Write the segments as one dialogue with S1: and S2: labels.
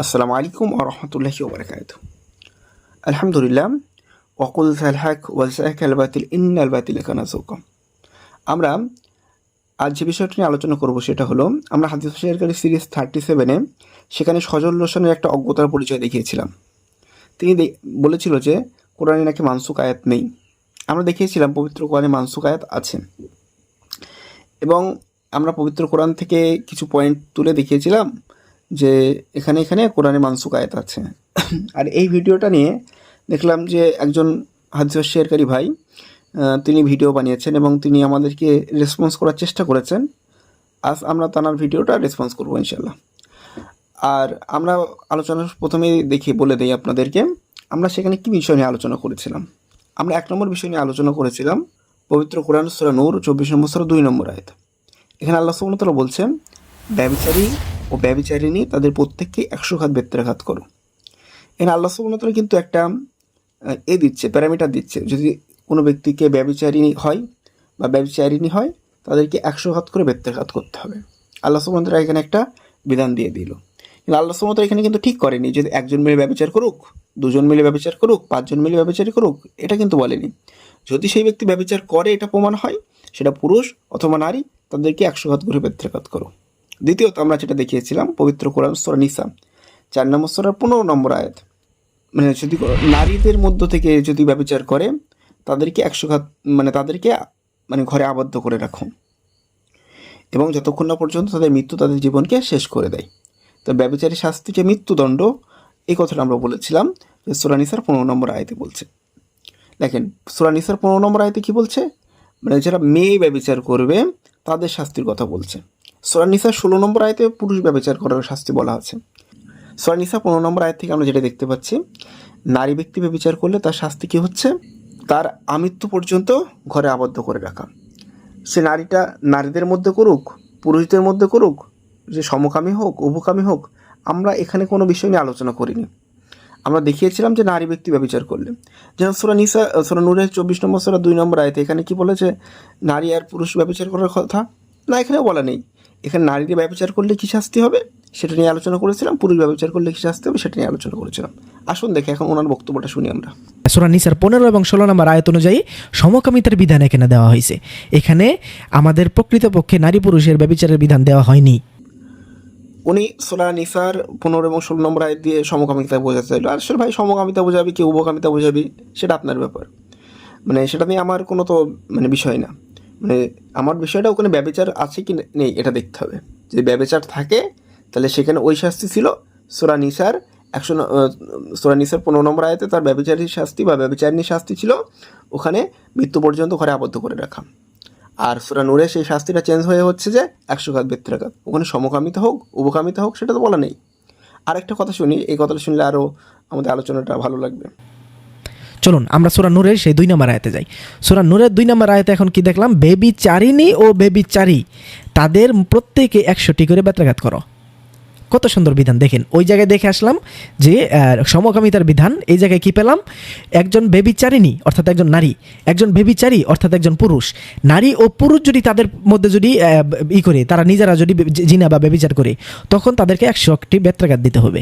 S1: আসসালামু আলাইকুম ও রহমতুল্লাহি ওবরাকাত আলহামদুলিল্লাহ ওকুল সালহাক ওয়ালসাহাক আল বাতিল ইন আল বাতিল কানাজুকম আমরা আজ যে বিষয়টি নিয়ে আলোচনা করব সেটা হলো, আমরা হাদিস শেয়ারকারী সিরিজ থার্টি সেভেনে সেখানে সজল রোশনের একটা অজ্ঞতার পরিচয় দেখিয়েছিলাম। তিনি বলেছিল যে, কোরআনে নাকি মানসুক আয়াত নেই। আমরা দেখিয়েছিলাম পবিত্র কোরআনে মানসুক আয়াত আছে। এবং আমরা পবিত্র কোরআন থেকে কিছু পয়েন্ট তুলে দেখিয়েছিলাম যে এখানে এখানে কোরআনে মানসুক আয়াত আছে। আর এই ভিডিওটা নিয়ে দেখলাম যে একজন হাদিস শেয়ারকারী ভাই তিনি ভিডিও বানিয়েছেন এবং তিনি আমাদেরকে রেসপন্স করার চেষ্টা করেছেন। আজ আমরা তানার ভিডিওটা রেসপন্স করব ইনশাল্লাহ আর আমরা আলোচনা প্রথমেই দেখি, বলে দিই আপনাদেরকে, আমরা সেখানে কি বিষয় নিয়ে আলোচনা করেছিলাম? আমরা এক নম্বর বিষয় নিয়ে আলোচনা করেছিলাম পবিত্র কোরআন সুরা নূর চব্বিশ নম্বর সুরা দুই নম্বর আয়াত। এখানে আল্লাহ সুবহানাহু বলছেন, ব্যবিচারী ও ব্যবিচারিণী তাদের প্রত্যেককে একশো ঘাত বেত্রাঘাত করো। এখানে আল্লাহ সুবহানাহু কিন্তু একটা এ দিচ্ছে, প্যারামিটার দিচ্ছে। যদি কোনো ব্যক্তিকে ব্যবিচারিণী হয় বা ব্যবিচারিণী হয়, তাদেরকে একশো ঘাত করে বেত্রাঘাত করতে হবে। আল্লাহ সুবহানাহু এখানে একটা বিধান দিয়ে দিল। কিন্তু আল্লাহ সুবহানাহু এখানে কিন্তু ঠিক করেনি যদি একজন মিলে ব্যবচার করুক, দুজন মিলে ব্যবচার করুক, পাঁচজন মিলে ব্যবচারই করুক, এটা কিন্তু বলেনি। যদি সেই ব্যক্তি ব্যবচার করে, এটা প্রমাণ হয়, সেটা পুরুষ অথবা নারী, তাদেরকে একশো ঘাত করে বেত্রাঘাত করো। দ্বিতীয়ত আমরা যেটা দেখিয়েছিলাম, পবিত্র কোরআন সূরা নিসা। চার নম্বর সূরার পনেরো নম্বর আয়াত। মানে যদি নারীদের মধ্য থেকে যদি ব্যবচার করে, তাদেরকে একশো ঘাত মানে তাদেরকে মানে ঘরে আবদ্ধ করে রাখো এবং যতক্ষণ না পর্যন্ত তাদের মৃত্যু তাদের জীবনকে শেষ করে দেয়। তো ব্যবচারী শাস্তিকে মৃত্যুদণ্ড, এই কথাটা আমরা বলেছিলাম যে সুরানিসার পনেরো নম্বর আয়তে বলছে। দেখেন সুরানিসার পনেরো নম্বর আয়তে কি বলছে? মানে যারা মেয়ে ব্যবচার করবে, তাদের শাস্তির কথা বলছে। সুরানিসার ষোলো নম্বর আয়তে পুরুষ ব্যবচার করার শাস্তি বলা আছে। সুরানিসা পনেরো নম্বর আয় থেকে আমরা যেটা দেখতে পাচ্ছি, নারী ব্যক্তি ব্যবচার করলে তার শাস্তি কী হচ্ছে? তার আমৃত্যু পর্যন্ত ঘরে আবদ্ধ করে রাখা। সে নারীটা নারীদের মধ্যে করুক, পুরুষদের মধ্যে করুক, যে সমকামী হোক, উভকামী হোক, আমরা এখানে কোনো বিষয় নিয়ে আলোচনা করিনি। আমরা দেখিয়েছিলাম যে নারী ব্যক্তি ব্যবচার করলে। যেমন সোরা নিসা সোরা নূরের চব্বিশ নম্বর সোরা দুই নম্বর আয়তে এখানে কি বলেছে? নারী আর পুরুষ ব্যবচার করার কথা? না, এখানেও বলা নেই। এখানে নারীকে ব্যবচার করলে কী শাস্তি হবে? সেটা নিয়ে আলোচনা করেছিলাম পুরুষ ব্যবচার করলে কী শাস্তি হবে সেটা নিয়ে আলোচনা করেছিলাম। আসুন দেখে এখন ওনার বক্তব্যটা শুনি আমরা।
S2: সুরা নিসার পনেরো এবং ষোলো নম্বর আয়ত অনুযায়ী সমকামিতার বিধান এখানে দেওয়া হয়েছে। এখানে আমাদের প্রকৃতপক্ষে নারী পুরুষের ব্যবিচারের বিধান দেওয়া হয়নি।
S1: উনি সোলা নিসার পনেরো এবং ষোলো নম্বর আয় দিয়ে সমকামিতা বোঝাতে চাইলো। আসলে ভাই সমকামিতা বোঝাবি কি উভকামিতা বোঝাবি সেটা আপনার ব্যাপার। মানে সেটা নিয়ে আমার কোনো তো মানে বিষয় না। মানে আমার বিষয়টা ওখানে ব্যবচার আছে কি নেই এটা দেখতে হবে। যদি ব্যবচার থাকে তাহলে সেখানে ওই শাস্তি ছিল। সোরা নিসার একশো ন- আহ, সোরা নিসার পনেরো নম্বর আয়তে তার ব্যবচারীর শাস্তি বা ব্যবচারিণীর শাস্তি ছিল। ওখানে মৃত্যু পর্যন্ত ঘরে আবদ্ধ করে রাখা। আর সুরা নূরে সেই শাস্তিটা চেঞ্জ হয়ে হচ্ছে যে একশো ঘাত বেত্রাঘাত ওখানে সমকামিতা হোক উভকামিতা হোক সেটা তো বলা নেই। আরেকটা কথা শুনি এই কথাটা শুনলে আরও আমাদের আলোচনাটা ভালো লাগবে।
S2: চলুন, আমরা সুরা নূরের সেই দুই নম্বর আয়তে যাই। সুরা নূরের দুই নম্বর আয়তে এখন কি দেখলাম? বেবি চারিনী ও বেবি চারি, তাদের প্রত্যেকে একশোটি করে বেত্রাঘাত করো। কত সুন্দর বিধান, দেখেন, ওই জায়গায় দেখে আসলাম যে সমকামিতার বিধান, এই জায়গায় কি পেলাম? একজন বেবিচারিণী অর্থাৎ একজন নারী, একজন বেবিচারী অর্থাৎ একজন পুরুষ। নারী ও পুরুষ যদি তাদের মধ্যে যদি ই করে, তারা নিজেরা যদি জিনা বা বেবিচার করে, তখন তাদেরকে একশো একটি বেত্রাঘাত দিতে হবে।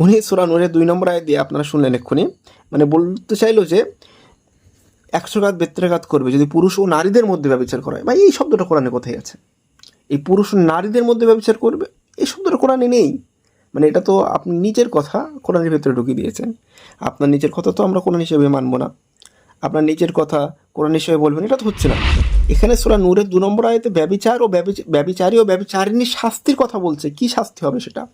S1: উনি সুরা নূরের দুই নম্বর আয় দিয়ে আপনারা শুনলেন এক্ষুনি মানে বলতে চাইলো যে একশো ঘাত বেত্রাঘাত করবে যদি পুরুষ ও নারীদের মধ্যে ব্যবচার করা হয় ভাই, এই শব্দটা কোরআনে কোথায় আছে? এই পুরুষ ও নারীদের মধ্যে ব্যবচার করবে? এই শব্দটা কোরআনে নেই। মানে এটা তো আপনি নিজের কথা কোরআনের ভেতরে ঢুকিয়ে দিয়েছেন। আপনার নিজের কথা তো আমরা কোরআন হিসেবে মানবো না। আপনার নিজের কথা কোরআন হিসেবে বলবেন, এটা তো হচ্ছে না। এখানে সোরা নূরের দু নম্বর আয়তে ব্যবিচার ও ব্যবিচ- ব্যবিচারী ও ব্যবিচারিণীর শাস্তির কথা বলছে। কি শাস্তি হবে সেটা?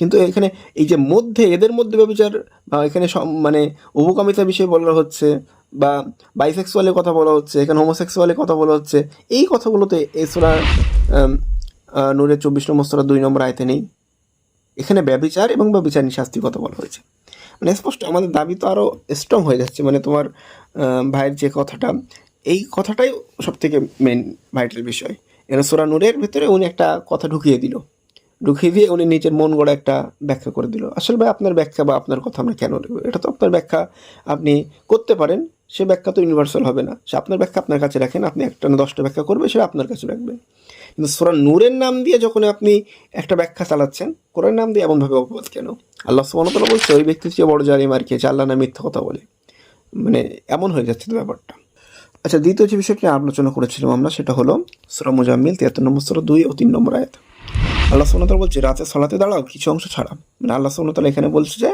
S1: কিন্তু এখানে এই যে মধ্যে, এদের মধ্যে ব্যবচার, বা এখানে মানে উপকামিতার বিষয়ে বলা হচ্ছে, বা বাইসেক্সুয়ালের কথা বলা হচ্ছে, এখানে হোমোসেক্সুয়ালের কথা বলা হচ্ছে, এই কথাগুলোতে এই সোরা নূরের চব্বিশ নম্বর সোরা দুই নম্বর আয়তে নেই। এখানে ব্যবিচার এবং ব্যবিচারী শাস্তির কথা বলা হয়েছে। মানে স্পষ্ট, আমাদের দাবি তো আরও স্ট্রং হয়ে যাচ্ছে মানে তোমার ভাইয়ের যে কথাটা, এই কথাটাই সব থেকে মেন ভাইটাল বিষয়। এখানে সোরা নূরের ভেতরে উনি একটা কথা ঢুকিয়ে দিল। ঢুকিয়ে দিয়ে উনি নিজের মন গড়া একটা ব্যাখ্যা করে দিল। আসলে ভাই, আপনার ব্যাখ্যা বা আপনার কথা আমরা কেন নেব এটা তো আপনার ব্যাখ্যা আপনি করতে পারেন, সে ব্যাখ্যা তো ইউনিভার্সাল হবে না। সে আপনার ব্যাখ্যা আপনার কাছে রাখেন আপনি একটা না দশটা ব্যাখ্যা করবে, সেটা আপনার কাছে রাখবেন কিন্তু সোরা নূরের নাম দিয়ে যখন আপনি একটা ব্যাখ্যা চালাচ্ছেন কোরআন নাম দিয়ে এমনভাবে অপবাদ কেন? আল্লাহ সুবহানাহু বলছে, ওই ব্যক্তি চেয়ে বড় জারি মার খেয়েছে আল্লাহ না মিথ্যা কথা বলে। মানে এমন হয়ে যাচ্ছে তো ব্যাপারটা। আচ্ছা দ্বিতীয় যে বিষয়টি আলোচনা করেছিলাম আমরা, সেটা হলো সুরা মুজাম্মিল, তিয়াত্তর নম্বর সুরা, দুই ও তিন নম্বর আয়াত। আল্লাহ সুবহানাহু বলছে, রাতে সলাতে দাঁড়াও, কিছু অংশ ছাড়া। মানে আল্লাহ সুবহানাহু এখানে বলছে যে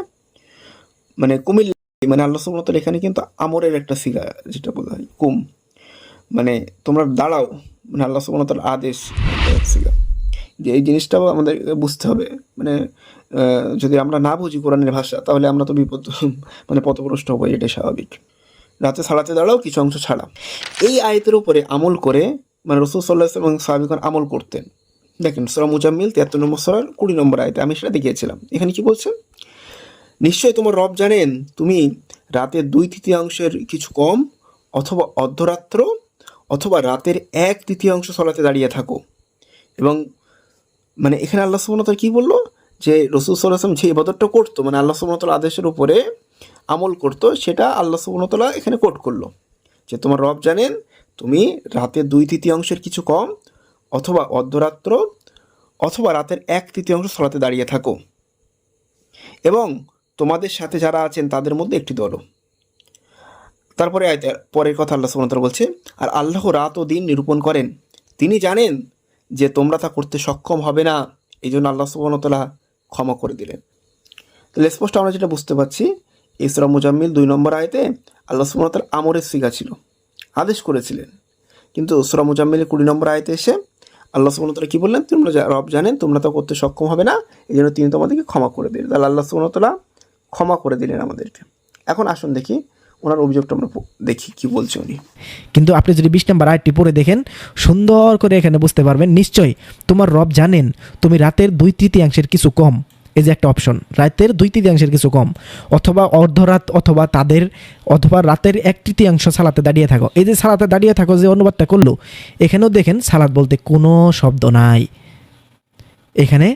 S1: মানে কুমিল মানে আল্লাহ সুবহানাহু এখানে কিন্তু আমরের একটা সিগা, যেটা বলা হয়, কুম। মানে তোমরা দাঁড়াও মানে আল্লাহ সুবহানাহু আদেশ সিগা। যে এই জিনিসটাও আমাদের বুঝতে হবে। মানে যদি আমরা না বুঝি কোরআনের ভাষা, তাহলে আমরা তো বিপদ মানে পথভ্রষ্ট হব, এটাই স্বাভাবিক। রাতে ছাড়াতে দাঁড়াও, কিছু অংশ ছাড়া। এই আয়তের উপরে আমল করে মানে রসুল সাল্লাহ এবং সাহাবিগণ আমল করতেন। দেখেন, সোরা মুজাম্মিল তিয়াত্তর নম্বর সোরার কুড়ি নম্বর আয়তে আমি সেটা দেখিয়েছিলাম। এখানে কি বলছেন নিশ্চয়ই তোমার রব জানেন, তুমি রাতের দুই তৃতীয়াংশের কিছু কম অথবা অর্ধরাত্র অথবা রাতের এক তৃতীয়াংশ সলাতে দাঁড়িয়ে থাকো। এবং মানে এখানে আল্লাহ সুবনতল কি বলল? যে রসুল সাল্লাম যে ইবাদতটা করতো মানে আল্লাহ সুবনতল আদেশের উপরে আমল করতো, সেটা আল্লাহ সুবনতলা এখানে কোট করল। যে তোমার রব জানেন, তুমি রাতের দুই তৃতীয়াংশের কিছু কম অথবা অর্ধরাত্র অথবা রাতের এক তৃতীয়াংশ সলাতে দাঁড়িয়ে থাকো। এবং তোমাদের সাথে যারা আছেন, তাদের মধ্যে একটি দলও তারপরে পরের কথা আল্লাহ সুবহানাহু বলছে, আর আল্লাহ রাত ও দিন নিরূপণ করেন। তিনি জানেন যে তোমরা তা করতে সক্ষম হবে না। এই জন্য আল্লাহ সুবহানাহু ক্ষমা করে দিলেন। তাহলে স্পষ্ট আমরা যেটা বুঝতে পারছি ইসরা মুজাম্মিল দুই নম্বর আয়তে আল্লাহ সুবহানাহু আমরের সিগা ছিল, আদেশ করেছিলেন। কিন্তু সুরা মুজাম্মিলের কুড়ি নম্বর আয়তে এসে আল্লাহ সুবহানাহু কি বললেন? তোমরা রব জানেন, তোমরা তো করতে সক্ষম হবে না। এই জন্য তিনি তোমাদেরকে ক্ষমা করে দিলেন। তাহলে আল্লাহ সুবহানাহু ক্ষমা করে দিলেন আমাদেরকে। এখন আসুন দেখি, ওনার অভিযোগটা আমরা দেখি, কি বলছে উনি।
S2: কিন্তু আপনি যদি বিশ নম্বর আয়টি পড়ে দেখেন, সুন্দর করে এখানে বুঝতে পারবেন, নিশ্চয়ই তোমার রব জানেন, তুমি রাতের দুই তৃতীয়াংশের কিছু কম। এই যে একটা অপশন রাতের দুই তৃতীয়াংশের কিছু কম, অথবা অর্ধরাত অথবা তাদের, অথবা রাতের এক তৃতীয়াংশ সালাতে দাঁড়িয়ে থাকো। এই যে সালাতে দাঁড়িয়ে থাকো যে অনুবাদটা করল, এখানেও দেখেন সালাদ বলতে কোনো শব্দ নাই। এখানে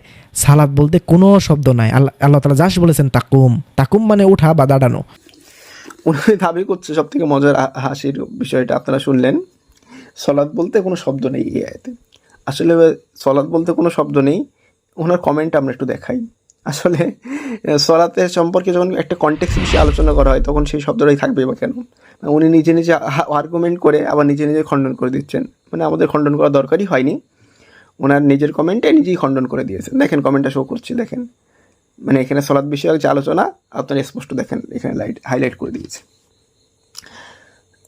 S2: সালাদ বলতে কোনো শব্দ নাই। আল্লাহ আল্লাহ তালা জাস্ট বলেছেন তাকুম তাকুম মানে ওঠা বা দাঁড়ানো।
S1: উনি দাবি করছে সব থেকে মজার হাসির বিষয়টা, আপনারা শুনলেন? সলাদ বলতে কোনো শব্দ নেই এই আয়তে। আসলে সলাদ বলতে কোনো শব্দ নেই। ওনার কমেন্ট আমরা একটু দেখাই। আসলে সলাতের সম্পর্কে যখন একটা কন্টেক্স বিষয়ে আলোচনা করা হয়, তখন সেই শব্দটাই থাকবে বা কেন? উনি নিজে নিজে আর্গুমেন্ট করে, আবার নিজে নিজে খণ্ডন করে দিচ্ছেন। মানে আমাদের খণ্ডন করা দরকারই হয়নি। ওনার নিজের কমেন্টে নিজেই খণ্ডন করে দিয়েছেন। দেখেন কমেন্টটা শো করছি, দেখেন। মানে এখানে সলাদ বিষয়ক যে আলোচনা, আপনারা স্পষ্ট দেখেন, এখানে লাইট হাইলাইট করে দিয়েছে।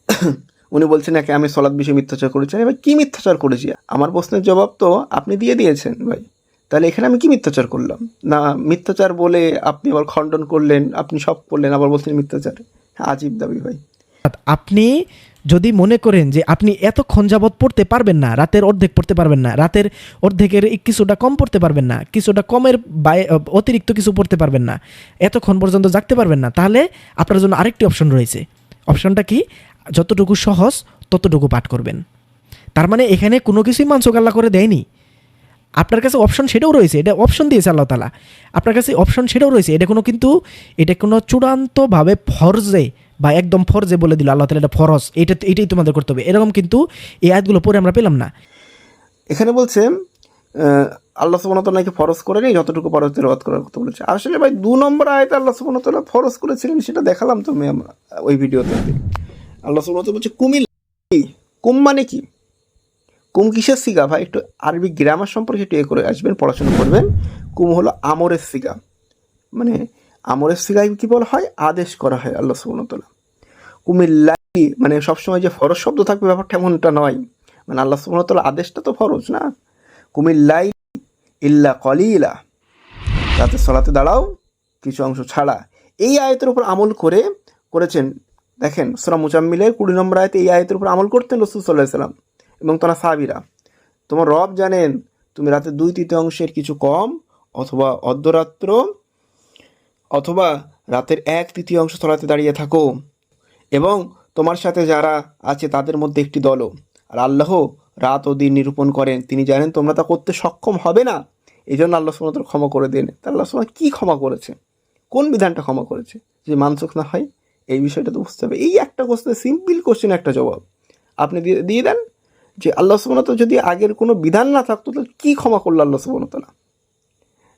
S1: উনি বলছেন নাকি আমি সলাদ বিষয়ে মিথ্যাচার করেছি। এবার কী মিথ্যাচার করেছি? আমার প্রশ্নের জবাব তো আপনি দিয়ে দিয়েছেন, ভাই। তাহলে এখানে আমি কি মিথ্যাচার করলাম? না, মিথ্যাচার বলে আপনি আবার খণ্ডন করলেন, আপনি সব করলেন, আবার বলছেন মিথ্যাচার। আজীব দাবি ভাই।
S2: আপনি যদি মনে করেন যে আপনি এতক্ষণ যাবৎ পড়তে পারবেন না, রাতের অর্ধেক পড়তে পারবেন না, রাতের অর্ধেকের কিছুটা কম পড়তে পারবেন না, কিছুটা কমের অতিরিক্ত কিছু পড়তে পারবেন না, এতক্ষণ পর্যন্ত জাগতে পারবেন না, তাহলে আপনার জন্য আরেকটি অপশন রয়েছে। অপশনটা কি? যতটুকু সহজ ততটুকু পাঠ করবেন। তার মানে এখানে কোনো কিছুই মানসুক আল্লাহ করে দেয়নি। আপনার কাছে অপশন সেটাও রয়েছে, এটা অপশন দিয়েছে আল্লাহ তালা আপনার কাছে অপশন সেটাও রয়েছে, এটা কোনো কিন্তু, এটা কোনো চূড়ান্তভাবে ফরজে বা একদম ফরজে বলে দিল আল্লাহ তালা এটা ফরজ, এটা, এটাই তোমাদের করতে হবে। এরকম কিন্তু এই আয়াতগুলো পরে আমরা পেলাম না।
S1: এখানে বলছে আল্লাহ সুবনতলা নাকি ফরজ করে নেই, যতটুকু ফরজ তেলাওয়াত করার কথা বলেছে। আসলে ভাই, দু নম্বর আয়তে আল্লাহ সুবনতলা ফরজ করেছিলেন, সেটা দেখালাম তো ওই ভিডিওতে। আল্লাহ সুবনতলা বলছে কুমিল কুম মানে কি? কুম কিসের সিগা? ভাই, একটু আরবি গ্রামার সম্পর্কে একটু এ করে আসবেন, পড়াশোনা করবেন। কুম হলো আমরের সিগা। মানে আমরের সিগায় কি বলা হয়? আদেশ করা হয় আল্লাহ সুবনতলা কুমিল্লাই মানে সবসময় যে ফরজ শব্দ থাকবে ব্যাপারটা এমনটা নয়। মানে আল্লাহ সুবনতলা আদেশটা তো ফরজ, না? কুমিল্লাই ইল্লা কলিলা। রাতে সলাতে দাঁড়াও, কিছু অংশ ছাড়া। এই আয়তের উপর আমল করে করেছেন, দেখেন, সোরা মুজাম্মিলের কুড়ি নম্বর আয়তে এই আয়তের উপর আমল করতেন রসুল সাল্লাহ সাল্লাম এবং তারা সাবিরা। তোমার রব জানেন তুমি রাতে দুই তৃতীয়াংশের কিছু কম অথবা অর্ধরাত্র অথবা রাতের এক তৃতীয়াংশ সলাতে দাঁড়িয়ে থাকো। এবং তোমার সাথে যারা আছে তাদের মধ্যে একটি দলও। আর আল্লাহ রাত ও দিন নিরূপণ করেন। তিনি জানেন তোমরা তা করতে সক্ষম হবে না। এই জন্য আল্লাহ সুমতর ক্ষমা করে দেন। তা আল্লাহ সুমা কী ক্ষমা করেছে? কোন বিধানটা ক্ষমা করেছে? যে মানসুক না হয়? এই বিষয়টা তো বুঝতে হবে। এই একটা কোশ্চেন সিম্পল কোশ্চেন একটা জবাব। আপনি দিয়ে দিয়ে দেন। যে আল্লাহ সুবনত যদি আগের কোনো বিধান না থাকতো, তাহলে কী ক্ষমা করল আল্লাহ সুবনতলা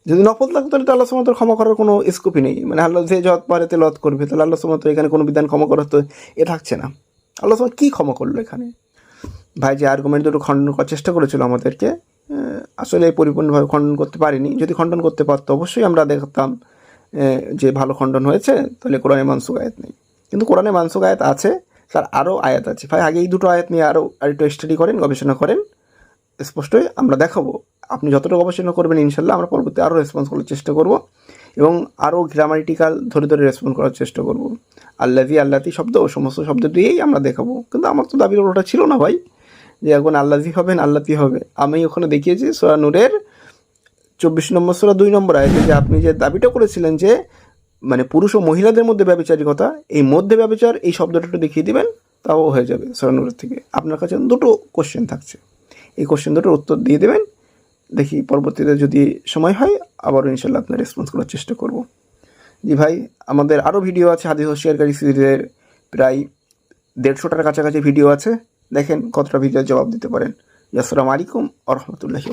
S1: যদি নফল থাকতো, তাহলে তো আল্লাহ সুমতর ক্ষমা করার কোনো স্কোপই নেই। মানে আল্লাহ যে যত পারে তে লত করবে, তাহলে আল্লাহ সুমত এখানে কোনো বিধান ক্ষমা করার তো এ থাকছে না। আল্লাহ সুমত কী ক্ষমা করল এখানে? ভাই যে আর্গুমেন্ট দুটো খণ্ডন করার চেষ্টা করেছিল আমাদেরকে আসলে পরিপূর্ণভাবে খণ্ডন করতে পারিনি। যদি খণ্ডন করতে পারতো, অবশ্যই আমরা দেখতাম যে ভালো খণ্ডন হয়েছে, তাহলে কোরআনে মানসুক আয়াত নেই। কিন্তু কোরআনে মানসুক আয়াত আছে তার আরও আয়াত আছে। ভাই, আগে এই দুটো আয়াত নিয়ে আরও আরেকটু স্টাডি করেন, গবেষণা করেন। স্পষ্টই আমরা দেখাবো। আপনি যতটা গবেষণা করবেন, ইনশাল্লাহ আমরা পরবর্তী আরও রেসপন্স করার চেষ্টা করব এবং আরও গ্রামারিটিক্যাল ধরে ধরে রেসপন্স করার চেষ্টা করব। আল্লাহি আল্লাতি শব্দ, ও সমস্ত শব্দ দিয়েই আমরা দেখাবো। কিন্তু আমার তো দাবির ওটা ছিল না ভাই, যে এখন আল্লাহি হবেন, আল্লাতি হবে। আমি ওখানে দেখিয়েছি সোয়া নূরের চব্বিশ নম্বর সোলা দুই নম্বর আয়তে যে আপনি যে দাবিটা করেছিলেন যে মানে পুরুষ ও মহিলাদের মধ্যে ব্যবচারিকতা, এই মধ্যে ব্যবচার, এই শব্দটা দেখিয়ে দিবেন, তাও হয়ে যাবে সোরানুরের থেকে। আপনার কাছে দুটো কোশ্চেন থাকছে। এই কোশ্চেন দুটোর উত্তর দিয়ে দেবেন। দেখি পরবর্তীতে যদি সময় হয়, আবারও ইনশাল্লাহ আপনার রেসপন্স করার চেষ্টা করব। জি ভাই, আমাদের আরও ভিডিও আছে হাদিস হোশিয়ারকারী সিরিজের প্রায় দেড়শোটার কাছাকাছি ভিডিও আছে। দেখেন কতটা ভিডিওর জবাব দিতে পারেন। আসসালামু আলাইকুম আ রহমতুল্লাহি